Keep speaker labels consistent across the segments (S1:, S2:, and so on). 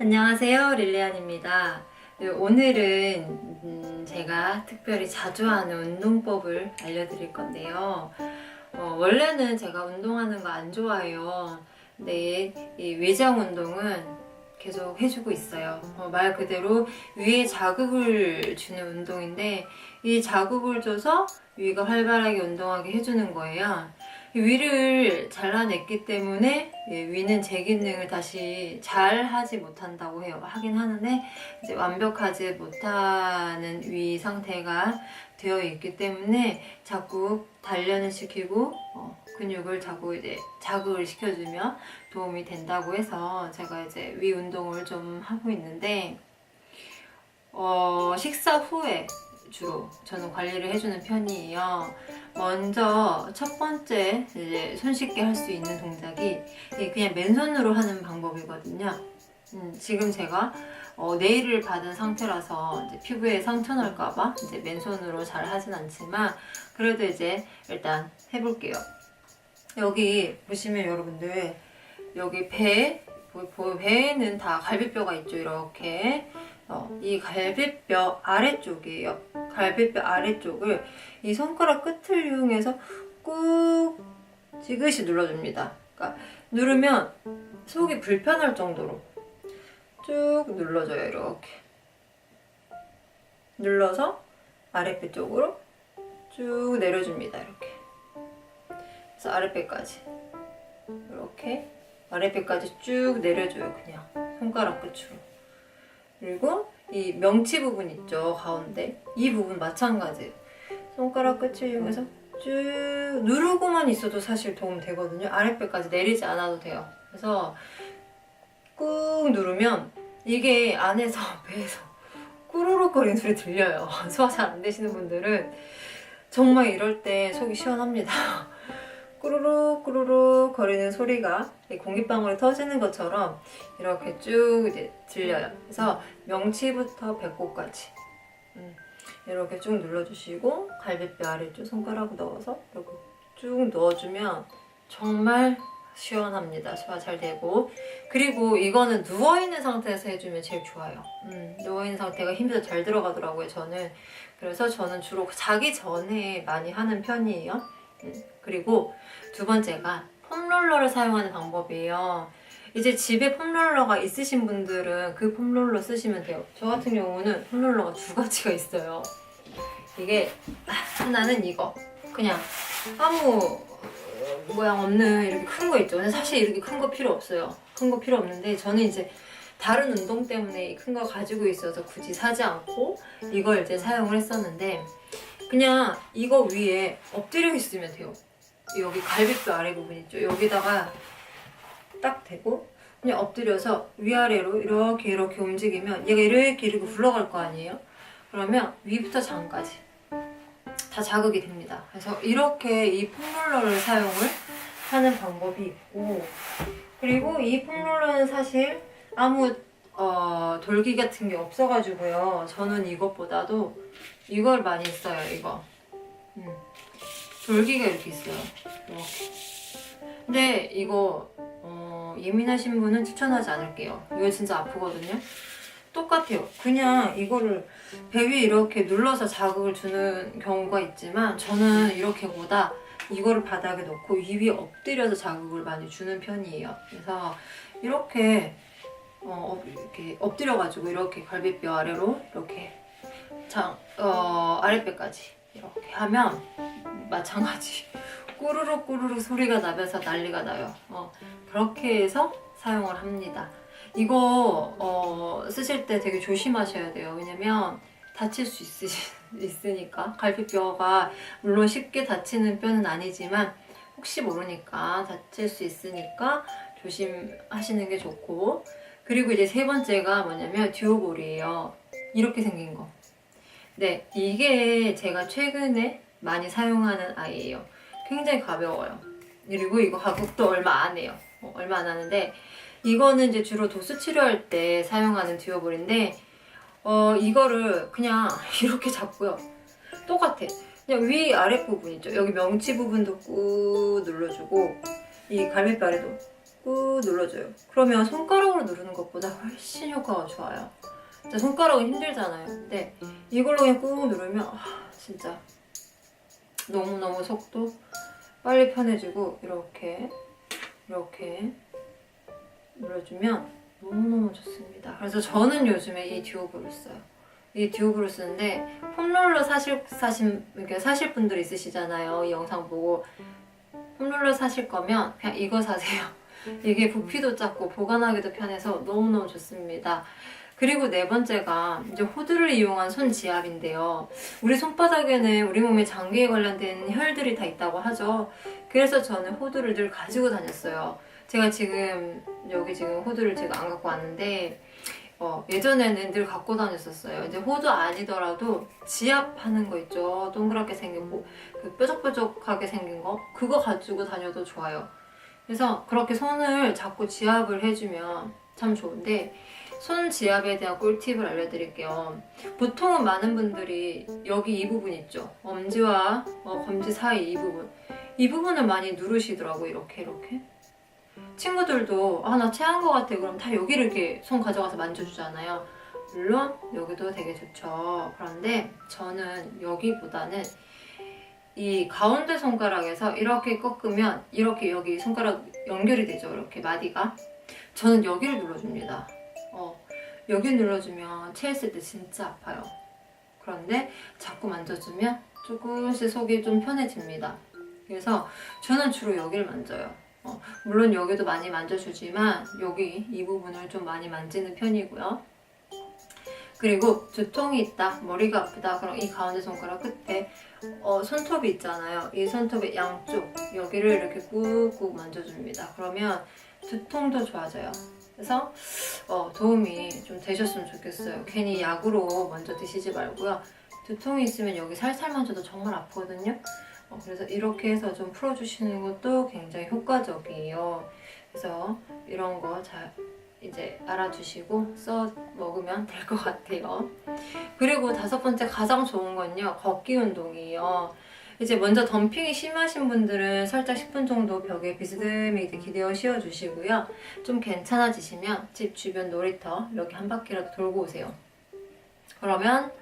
S1: 안녕하세요 릴리안입니다. 네, 오늘은 음, 제가 특별히 자주 하는 운동법을 알려드릴 건데요. 어, 원래는 제가 운동하는 거 안 좋아해요. 근데 이 외장 운동은 계속 해주고 있어요. 어, 말 그대로 위에 자극을 주는 운동인데 이 자극을 줘서 위가 활발하게 운동하게 해주는 거예요 위를 잘라냈기 때문에 예, 위는 제 기능을 다시 잘 하지 못한다고 해요. 하긴 하는데 이제 완벽하지 못하는 위 상태가 되어 있기 때문에 자꾸 단련을 시키고 어, 근육을 자꾸 이제 자극을 시켜주면 도움이 된다고 해서 제가 이제 위 운동을 좀 하고 있는데 어, 식사 후에 주로 저는 관리를 해주는 편이에요. 먼저 첫 번째 이제 손쉽게 할 수 있는 동작이 그냥 맨손으로 하는 방법이거든요. 음, 지금 제가 어, 네일을 받은 상태라서 이제 피부에 상처 날까봐 이제 맨손으로 잘 하진 않지만 그래도 이제 일단 해볼게요. 여기 보시면 여러분들 여기 배 보- 보- 배에는 다 갈비뼈가 있죠 이렇게 어, 이 갈비뼈 아래쪽이에요. 갈비뼈 아래쪽을 이 손가락 끝을 이용해서 꾹 지그시 눌러줍니다. 그러니까 누르면 속이 불편할 정도로 쭉 눌러줘요. 이렇게 눌러서 아랫배 쪽으로 쭉 내려줍니다. 이렇게 그래서 아랫배까지 이렇게 아랫배까지 쭉 내려줘요. 그냥 손가락 끝으로 그리고 이 명치 부분 있죠 가운데. 이 부분 마찬가지. 손가락 끝을 이용해서 쭉 누르고만 있어도 사실 도움 되거든요. 아랫배까지 내리지 않아도 돼요. 그래서 꾹 누르면 이게 안에서 배에서 꾸르륵거리는 소리 들려요. 소화 잘 안 되시는 분들은 정말 이럴 때 속이 시원합니다 꾸르륵 꾸르륵 거리는 소리가 이 공기방울이 터지는 것처럼 이렇게 쭉 이제 들려요. 그래서 명치부터 배꼽까지 음, 이렇게 쭉 눌러주시고 갈비뼈 아래 쪽 손가락 넣어서 이렇게 쭉 넣어주면 정말 시원합니다. 소화 잘 되고 그리고 이거는 누워 있는 상태에서 해주면 제일 좋아요. 음, 누워 있는 상태가 더잘 들어가더라고요. 저는 그래서 저는 주로 자기 전에 많이 하는 편이에요. 음, 그리고 두 번째가 폼롤러를 사용하는 방법이에요. 이제 집에 폼롤러가 있으신 분들은 그 폼롤러 쓰시면 돼요. 저 같은 경우는 폼롤러가 두 가지가 있어요. 이게 하나는 이거 그냥 아무 모양 없는 이렇게 큰 거 있죠. 근데 사실 이렇게 큰 거 필요 없어요. 큰 거 필요 없는데 저는 이제 다른 운동 때문에 큰거 가지고 있어서 굳이 사지 않고 이걸 이제 사용을 했었는데 그냥 이거 위에 엎드려 있으면 돼요. 여기 갈비뼈 아래 부분 있죠. 여기다가 딱 대고 그냥 엎드려서 위아래로 이렇게 이렇게 움직이면 얘가 이렇게 이렇게 굴러갈 거 아니에요? 그러면 위부터 장까지 다 자극이 됩니다. 그래서 이렇게 이 폼롤러를 사용을 하는 방법이 있고 그리고 이 폼롤러는 사실 아무 어, 돌기 같은 게 없어가지고요. 저는 이것보다도 이걸 많이 써요. 이거. 음. 돌기가 이렇게 있어요. 이렇게. 근데 이거 어, 예민하신 분은 추천하지 않을게요. 이거 진짜 아프거든요. 똑같아요. 그냥 이거를 배 위에 이렇게 눌러서 자극을 주는 경우가 있지만 저는 이렇게보다 이거를 바닥에 놓고 이 위에 엎드려서 자극을 많이 주는 편이에요. 그래서 이렇게 어, 이렇게 엎드려가지고 이렇게 갈비뼈 아래로 이렇게 장, 어, 아랫배까지 이렇게 하면 마찬가지 꾸르륵 꾸르륵 소리가 나면서 난리가 나요. 어, 그렇게 해서 사용을 합니다. 이거 어, 쓰실 때 되게 조심하셔야 돼요. 왜냐면 다칠 수 있으시, 있으니까 갈비뼈가 물론 쉽게 다치는 뼈는 아니지만 혹시 모르니까 다칠 수 있으니까 조심하시는 게 좋고 그리고 이제 세 번째가 뭐냐면 듀오볼이에요. 이렇게 생긴 거. 네, 이게 제가 최근에 많이 사용하는 아이예요. 굉장히 가벼워요. 그리고 이거 가격도 얼마 안 해요. 어, 얼마 안 하는데 이거는 이제 주로 도수 치료할 때 사용하는 듀오볼인데 어 이거를 그냥 이렇게 잡고요. 똑같아. 그냥 위 아랫 부분 있죠. 여기 명치 부분도 꾹 눌러주고 이 갈비뼈 아래도 꾹 눌러줘요. 그러면 손가락으로 누르는 것보다 훨씬 효과가 좋아요. 진짜 손가락은 힘들잖아요. 근데 이걸로 그냥 꾹 누르면 아, 진짜 너무너무 속도 빨리 편해지고 이렇게 이렇게 눌러주면 너무너무 좋습니다. 그래서 저는 요즘에 이 듀오브를 써요. 이 듀오브를 쓰는데 폼롤러 사실 사신 이렇게 사실 분들 있으시잖아요. 이 영상 보고 폼롤러 사실 거면 그냥 이거 사세요. 이게 부피도 작고 보관하기도 편해서 너무너무 좋습니다. 그리고 네 번째가 이제 호두를 이용한 손 지압인데요. 우리 손바닥에는 우리 몸의 장기에 관련된 혈들이 다 있다고 하죠. 그래서 저는 호두를 늘 가지고 다녔어요. 제가 지금 여기 지금 호두를 제가 안 갖고 왔는데 어, 예전에는 늘 갖고 다녔었어요. 이제 호두 아니더라도 지압하는 거 있죠. 동그랗게 생긴 거, 그 뾰족뾰족하게 생긴 거 그거 가지고 다녀도 좋아요. 그래서 그렇게 손을 자꾸 지압을 해주면 참 좋은데 손 지압에 대한 꿀팁을 알려드릴게요. 보통은 많은 분들이 여기 이 부분 있죠. 엄지와 어, 검지 사이 이 부분. 이 부분을 많이 누르시더라고 이렇게 이렇게. 친구들도 아 나 체한 것 같아 그럼 다 여기를 이렇게 손 가져가서 만져주잖아요. 물론 여기도 되게 좋죠. 그런데 저는 여기보다는 이 가운데 손가락에서 이렇게 꺾으면 이렇게 여기 손가락 연결이 되죠. 이렇게 마디가. 저는 여기를 눌러줍니다. 어, 여기 눌러주면 체했을 때 진짜 아파요. 그런데 자꾸 만져주면 조금씩 속이 좀 편해집니다. 그래서 저는 주로 여기를 만져요. 어, 물론 여기도 많이 만져주지만 여기 이 부분을 좀 많이 만지는 편이고요. 그리고 두통이 있다, 머리가 아프다, 그럼 이 가운데 손가락 끝에 어, 손톱이 있잖아요. 이 손톱의 양쪽 여기를 이렇게 꾹꾹 만져줍니다. 그러면 두통도 좋아져요. 그래서 어, 도움이 좀 되셨으면 좋겠어요. 괜히 약으로 먼저 드시지 말고요. 두통이 있으면 여기 살살 만져도 정말 아프거든요. 어, 그래서 이렇게 해서 좀 풀어주시는 것도 굉장히 효과적이에요. 그래서 이런 거 잘 이제 알아두시고 써 먹으면 될 것 같아요. 그리고 다섯 번째 가장 좋은 건요 걷기 운동이에요. 이제 먼저 덤핑이 심하신 분들은 살짝 10분 정도 벽에 비스듬히 기대어 씌워주시고요. 좀 괜찮아지시면 집 주변 놀이터 이렇게 한 바퀴라도 돌고 오세요. 그러면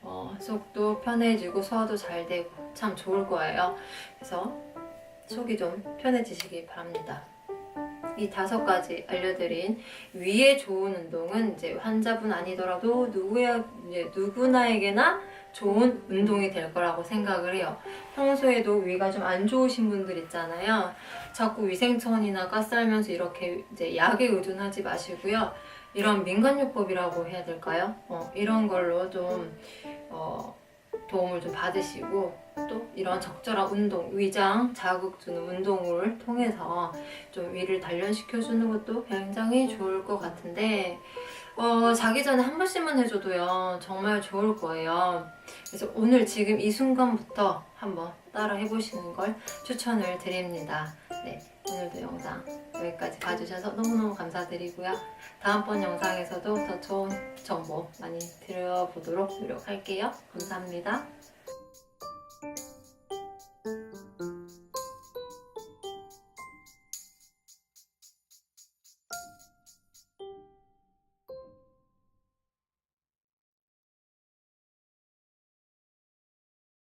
S1: 어, 속도 편해지고 소화도 잘 되고 참 좋을 거예요. 그래서 속이 좀 편해지시기 바랍니다. 이 다섯 가지 알려드린 위에 좋은 운동은 이제 환자분 아니더라도 누구야 누구나에게나 좋은 운동이 될 거라고 생각을 해요. 평소에도 위가 좀 안 좋으신 분들 있잖아요. 자꾸 위생천이나 가스알면서 이렇게 이제 약에 의존하지 마시고요. 이런 민간요법이라고 해야 될까요? 어, 이런 걸로 좀 어, 도움을 좀 받으시고 또 이런 적절한 운동, 위장 자극 주는 운동을 통해서 좀 위를 단련시켜주는 것도 굉장히 좋을 것 같은데 어, 자기 전에 한 번씩만 해줘도요 정말 좋을 거예요. 그래서 오늘 지금 이 순간부터 한번 따라 해보시는 걸 추천을 드립니다. 네, 오늘도 영상 여기까지 봐주셔서 너무너무 감사드리고요. 다음번 영상에서도 더 좋은 정보 많이 드려보도록 노력할게요. 감사합니다.